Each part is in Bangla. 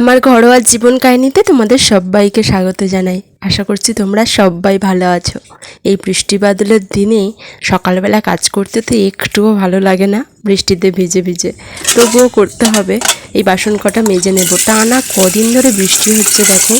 আমার ঘরোয়া জীবন কাহিনীতে তোমাদের সবাইকে স্বাগত জানাই। আশা করছি তোমরা সবাই ভালো আছো। এই বৃষ্টি বাদলের দিনে সকালবেলা কাজ করতে তো একটুও ভালো লাগে না, বৃষ্টিতে ভিজে ভিজে। তবুও করতে হবে। এই বাসন কটা মেজে নেব। টানা কদিন ধরে বৃষ্টি হচ্ছে দেখো।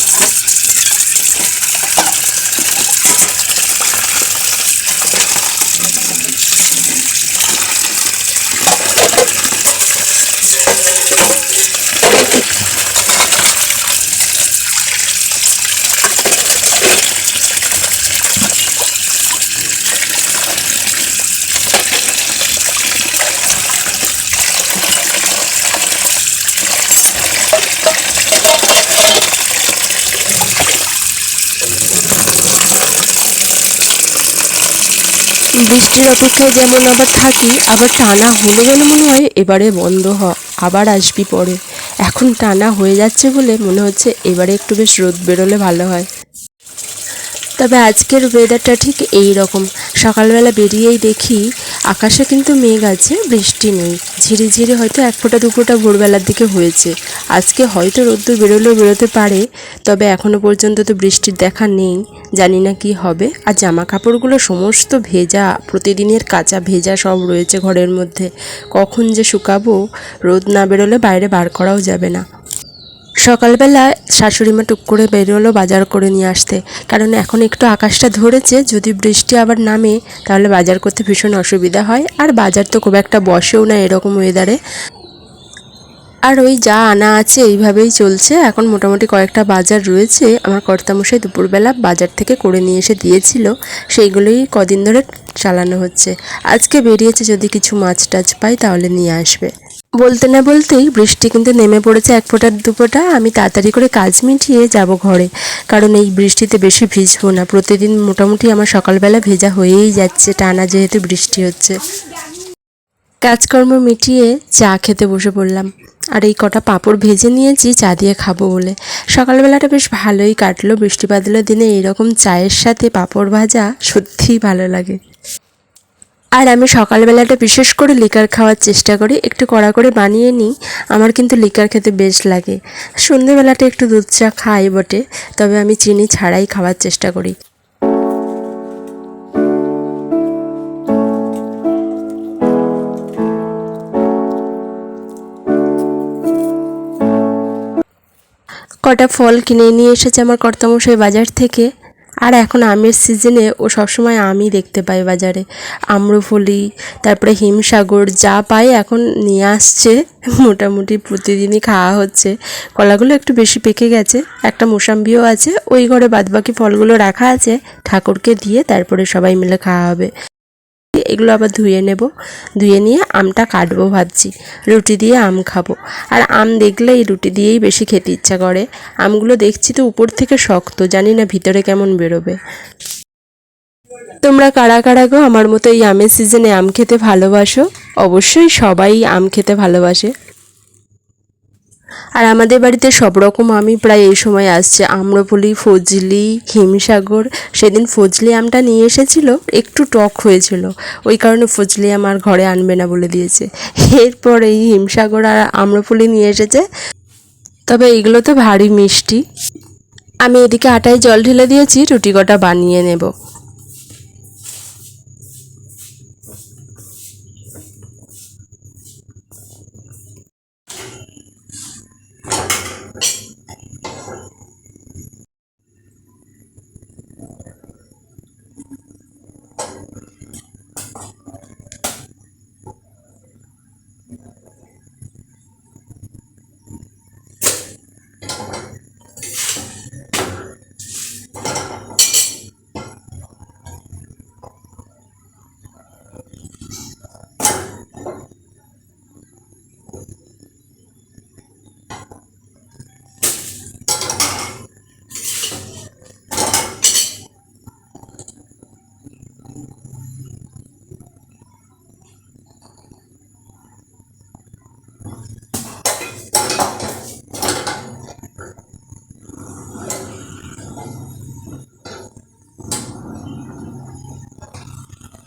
বৃষ্টির অপেক্ষায় যেমন আবার থাকি, আবার টানা হলে যেন মনে হয় এবারে বন্ধ হ, আবার আসবি পরে। এখন টানা হয়ে যাচ্ছে বলে মনে হচ্ছে এবারে একটু বেশ রোদ বেরোলে ভালো হয়। তবে আজকের ওয়েদারটা ঠিক এই রকম সকালবেলা বেরিয়েই দেখি আকাশে কিন্তু মেঘ আছে, বৃষ্টি নেই। ঝিরিঝিরি হয়তো এক ফোঁটা, দু ফোঁটা ভোরবেলার দিকে হয়েছে। আজকে হয়তো রোদ্দুর বেরোলেও বেরোতে পারে, তবে এখনও পর্যন্ত তো বৃষ্টির দেখা নেই। জানি না কি হবে। আর জামা কাপড়গুলো সমস্ত ভেজা, প্রতিদিনের কাঁচা ভেজা সব রয়েছে ঘরের মধ্যে। কখন যে শুকাবো, রোদ না বেরোলে বাইরে বার করাও যাবে না। সকালবেলা শাশুড়ি মা টুক করে বেরোলো, বাজার করে নিয়ে আসতে। কারণ এখন একটু আকাশটা ধরেছে, যদি বৃষ্টি আবার নামে, তাহলে বাজার করতে ভীষণ অসুবিধা হয়। আর বাজার তো খুব একটা বসেও না এরকম ওয়েদারে আর ওই যা আনা আছে এইভাবেই চলছে। এখন মোটামুটি কয়েকটা বাজার রয়েছে। আমার কর্তামশাই দুপুরবেলা বাজার থেকে করে নিয়ে এসে দিয়েছিল। সেইগুলোই কদিন ধরে চালানো হচ্ছে। আজকে বেরিয়েছে যদি কিছু মাছ টাছ পাই তাহলে নিয়ে আসবে। বলতে না বলতেই বৃষ্টি কিন্তু নেমে পড়েছে এক ফোঁটা দু ফোঁটা। আমি তাড়াতাড়ি করে কাজ মিটিয়ে যাব ঘরে। কারণ এই বৃষ্টিতে বেশি ভিজবো না। প্রতিদিন মোটামুটি আমার সকালবেলা ভেজা হয়েই যাচ্ছে। টানা যেহেতু বৃষ্টি হচ্ছে। কাজকর্ম মিটিয়ে চা খেতে বসে পড়লাম। আর এই কটা পাঁপড় ভেজে নিয়েছি, চা দিয়ে খাব বলে। সকালবেলাটা বেশ ভালোই কাটলো। বৃষ্টি বাদলের দিনে এইরকম চায়ের সাথে পাঁপড় ভাজা সত্যিই ভালো লাগে। আর আমি সকালবেলাটা বিশেষ করে লিকার খাওয়ার চেষ্টা করি। একটু কড়া করে বানিয়ে নিই। আমার কিন্তু লিকার খেতে বেশ লাগে। সন্ধেবেলাটা একটু দুধ চা খাই বটে। তবে আমি চিনি ছাড়াই খাওয়ার চেষ্টা করি। কটা ফল কিনে নিয়ে এসেছে আমার কর্তামশাই বাজার থেকে। আর এখন আমের সিজনে ও সবসময় আমই দেখতে পাই বাজারে। আম্রফলি, তারপরে হিমসাগর যা পাই এখন নিয়ে আসছে। মোটামুটি প্রতিদিনই খাওয়া হচ্ছে। কলাগুলো একটু বেশি পেকে গেছে। একটা মোসাম্বিও আছে। ওই ঘরে বাদবাকি ফলগুলো রাখা আছে। ঠাকুরকে দিয়ে তারপরে সবাই মিলে খাওয়া হবে। এগুলো আবার ধুয়ে নেব। ধুয়ে নিয়ে আমটা কাটবো ভাবছি। রুটি দিয়ে আম খাব। আর আম দেখলে এই রুটি দিয়েই বেশি খেতে ইচ্ছা করে। আমগুলো দেখছি তো উপর থেকে শক্ত, জানি না ভিতরে কেমন বেরোবে। তোমরা কারা কারা গো আমার মতো এই আমের সিজনে আম খেতে ভালোবাসো? অবশ্যই সবাই আম খেতে ভালোবাসে। আর আমাদের বাড়িতে সব রকম আমি প্রায় এই সময় আসছে। আম্রপলি ফজলি, হিমসাগর। সেদিন ফজলি আমটা নিয়ে এসেছিল, একটু টক হয়েছিল। ওই কারণে ফজলি আমার ঘরে আনবে না বলে দিয়েছে। এরপর এই হিমসাগর আর আম্রপলি নিয়ে এসেছে। তবে এগুলো তো ভারী মিষ্টি। আমি এদিকে আটায় জল ঢেলে দিয়েছি, রুটি কটা বানিয়ে নেব।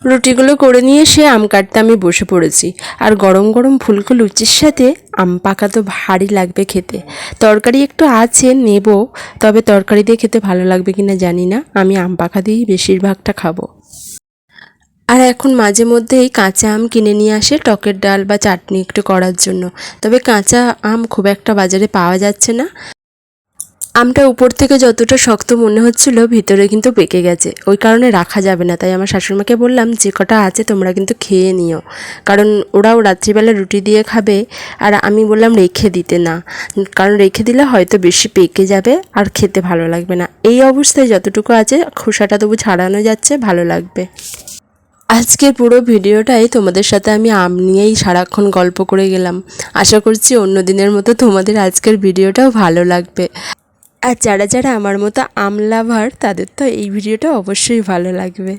রুটিগুলো করে নিয়ে সে আম কাটতে আমি বসে পড়েছি। আর গরম গরম ফুলকো লুচির সাথে আম পাকা তো ভারী লাগবে খেতে। তরকারি একটু আছে, নেব, তবে তরকারি দিয়ে খেতে ভালো লাগবে কিনা জানি না। আমি আম পাকা দিয়েই বেশিরভাগটা খাব। আর এখন মাঝে মধ্যেই কাঁচা আম কিনে নিয়ে আসে টকের ডাল বা চাটনি একটু করার জন্য। তবে কাঁচা আম খুব একটা বাজারে পাওয়া যাচ্ছে না। আমটা উপর থেকে যতটা শক্ত মনে হচ্ছিল, ভিতরে কিন্তু পেকে গেছে। ওই কারণে রাখা যাবে না। তাই আমার শাশুড়িমাকে বললাম, যে কটা আছে তোমরা কিন্তু খেয়ে নিও। কারণ ওরাও রাত্রিবেলা রুটি দিয়ে খাবে, আর আমি বললাম, রেখে দিতে না। কারণ রেখে দিলে হয়তো বেশি পেকে যাবে, আর খেতে ভালো লাগবে না। এই অবস্থায় যতটুকু আছে, খোসাটা তবু ছাড়ানো যাচ্ছে, ভালো লাগবে। আজকের পুরো ভিডিওটাই তোমাদের সাথে আমি আম নিয়েই সারাক্ষণ গল্প করে গেলাম। আশা করছি অন্য দিনের মতো তোমাদের আজকের ভিডিওটাও ভালো লাগবে। আর যারা যারা আমার মতো আম লাভার, তাদের তো এই ভিডিওটা অবশ্যই ভালো লাগবে।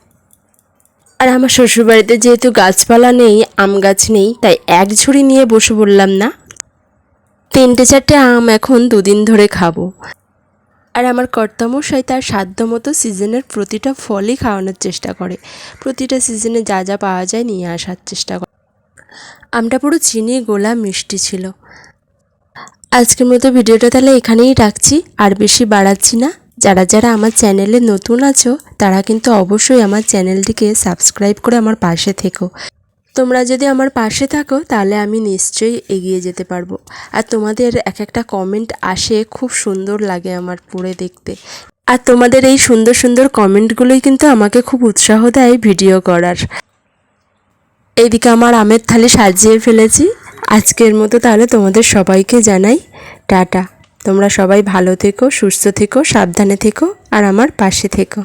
আর আমার শ্বশুরবাড়িতে যেহেতু গাছপালা নেই, আম গাছ নেই, তাই এক ঝুড়ি নিয়ে বসে বললাম, না, তিনটে চারটে আম এখন দুদিন ধরে খাব। আর আমার কর্তামশাই তার সাধ্য মতো সিজনের প্রতিটা ফলই খাওয়ানোর চেষ্টা করে। প্রতিটা সিজনে যা যা পাওয়া যায় নিয়ে আসার চেষ্টা করে। আমটা পুরো চিনি, গোলা, মিষ্টি ছিল। আজকের মতো ভিডিওটা তাহলে এখানেই রাখছি। আর বেশি বাড়াচ্ছি না। যারা যারা আমার চ্যানেলে নতুন আছো, তারা কিন্তু অবশ্যই আমার চ্যানেলটিকে সাবস্ক্রাইব করে আমার পাশে থেকো। তোমরা যদি আমার পাশে থাকো, তাহলে আমি নিশ্চয়ই এগিয়ে যেতে পারব। আর তোমাদের এক একটা কমেন্ট আসে, খুব সুন্দর লাগে আমার পড়ে দেখতে। আর তোমাদের এই সুন্দর সুন্দর কমেন্টগুলোই কিন্তু আমাকে খুব উৎসাহ দেয় ভিডিও করার। এইদিকে আমার আমের থালি সাজিয়ে ফেলেছি। আজকের মতো তাহলে তোমাদের সবাইকে জানাই টাটা। তোমরা সবাই ভালো থেকো, সুস্থ থেকো, সাবধানে থেকো, আর আমার পাশে থেকো।